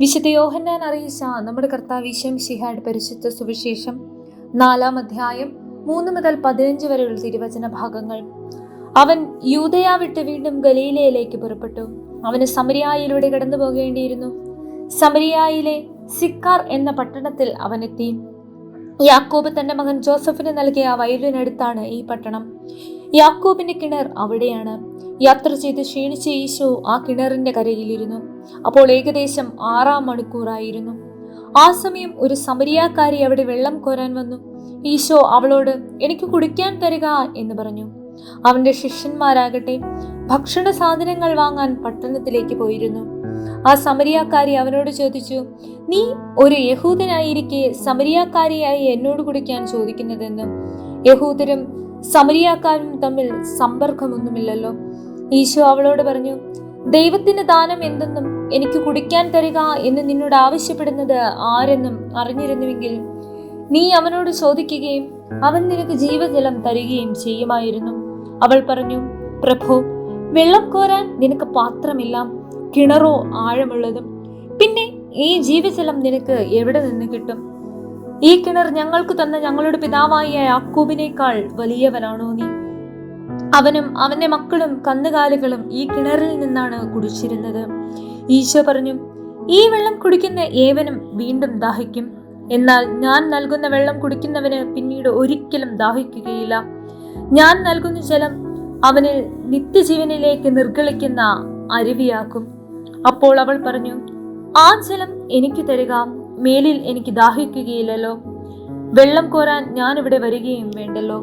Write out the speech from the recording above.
വിശുദ്ധ യോഹന്നാൻ അറിയിച്ച നമ്മുടെ കർത്താവ് വിശം ശിഹാഡ് പരിശുദ്ധ സുവിശേഷം നാലാം അധ്യായം മൂന്ന് മുതൽ പതിനഞ്ച് വരെയുള്ള തിരുവചന ഭാഗങ്ങൾ. അവൻ യൂതയ വിട്ട് വീണ്ടും ഗലീലയിലേക്ക് പുറപ്പെട്ടു. അവന് സമരിയായിലൂടെ കടന്നു പോകേണ്ടിയിരുന്നു. സമരിയായിലെ സിക്കാർ എന്ന പട്ടണത്തിൽ അവനെത്തി യാക്കോബ് തന്റെ മകൻ ജോസഫിന് നൽകിയ വയലിനടുത്താണ് ഈ പട്ടണം. യാക്കോബിന്റെ കിണർ അവിടെയാണ്. യാത്ര ചെയ്ത് ക്ഷീണിച്ച ഈശോ ആ കിണറിന്റെ കരയിലിരുന്നു. അപ്പോൾ ഏകദേശം ആറാം മണിക്കൂറായിരുന്നു. ആ സമയം ഒരു സമരിയാക്കാരി അവിടെ വെള്ളം കോരാൻ വന്നു. ഈശോ അവളോട് എനിക്ക് കുടിക്കാൻ തരിക എന്ന് പറഞ്ഞു. അവന്റെ ശിഷ്യന്മാരാകട്ടെ ഭക്ഷണ സാധനങ്ങൾ വാങ്ങാൻ പട്ടണത്തിലേക്ക് പോയിരുന്നു. ആ സമരിയാക്കാരി അവനോട് ചോദിച്ചു നീ ഒരു യഹൂദനായിരിക്കെ സമരിയാക്കാരിയായി എന്നോട് കുടിക്കാൻ ചോദിക്കുന്നതെന്ന്? യഹൂദരും സമരിയാക്കാരും തമ്മിൽ സമ്പർക്കമൊന്നുമില്ലല്ലോ. ഈശോ അവളോട് പറഞ്ഞു ദൈവത്തിന്റെ ദാനം എന്തെന്നും എനിക്ക് കുടിക്കാൻ തരിക എന്ന് നിന്നോട് ആവശ്യപ്പെടുന്നത് ആരെന്നും അറിഞ്ഞിരുന്നുവെങ്കിൽ നീ അവനോട് ചോദിക്കുകയും അവൻ നിനക്ക് ജീവജലം തരികയും ചെയ്യുമായിരുന്നു. അവൾ പറഞ്ഞു പ്രഭു വെള്ളം കോരാൻ നിനക്ക് പാത്രമില്ല കിണറോ ആഴമുള്ളതും. പിന്നെ ഈ ജീവജലം നിനക്ക് എവിടെ നിന്ന് കിട്ടും? ഈ കിണർ ഞങ്ങൾക്ക് തന്ന ഞങ്ങളുടെ പിതാവായ യാക്കൂബിനേക്കാൾ വലിയവനാണോ നീ? അവനും അവന്റെ മക്കളും കന്നുകാലികളും ഈ കിണറിൽ നിന്നാണ് കുടിച്ചിരുന്നത്. ഈശോ പറഞ്ഞു ഈ വെള്ളം കുടിക്കുന്ന ഏവനും വീണ്ടും ദാഹിക്കും. എന്നാൽ ഞാൻ നൽകുന്ന വെള്ളം കുടിക്കുന്നവന് പിന്നീട് ഒരിക്കലും ദാഹിക്കുകയില്ല. ഞാൻ നൽകുന്ന ജലം അവനിൽ നിത്യജീവനിലേക്ക് നിർഗളിക്കുന്ന അരുവിയാക്കും. അപ്പോൾ അവൾ പറഞ്ഞു ആ ജലം എനിക്ക് തരിക മേലിൽ എനിക്ക് ദാഹിക്കുകയില്ലല്ലോ. വെള്ളം കോരാൻ ഞാൻ ഇവിടെ വരികയും വേണ്ടല്ലോ.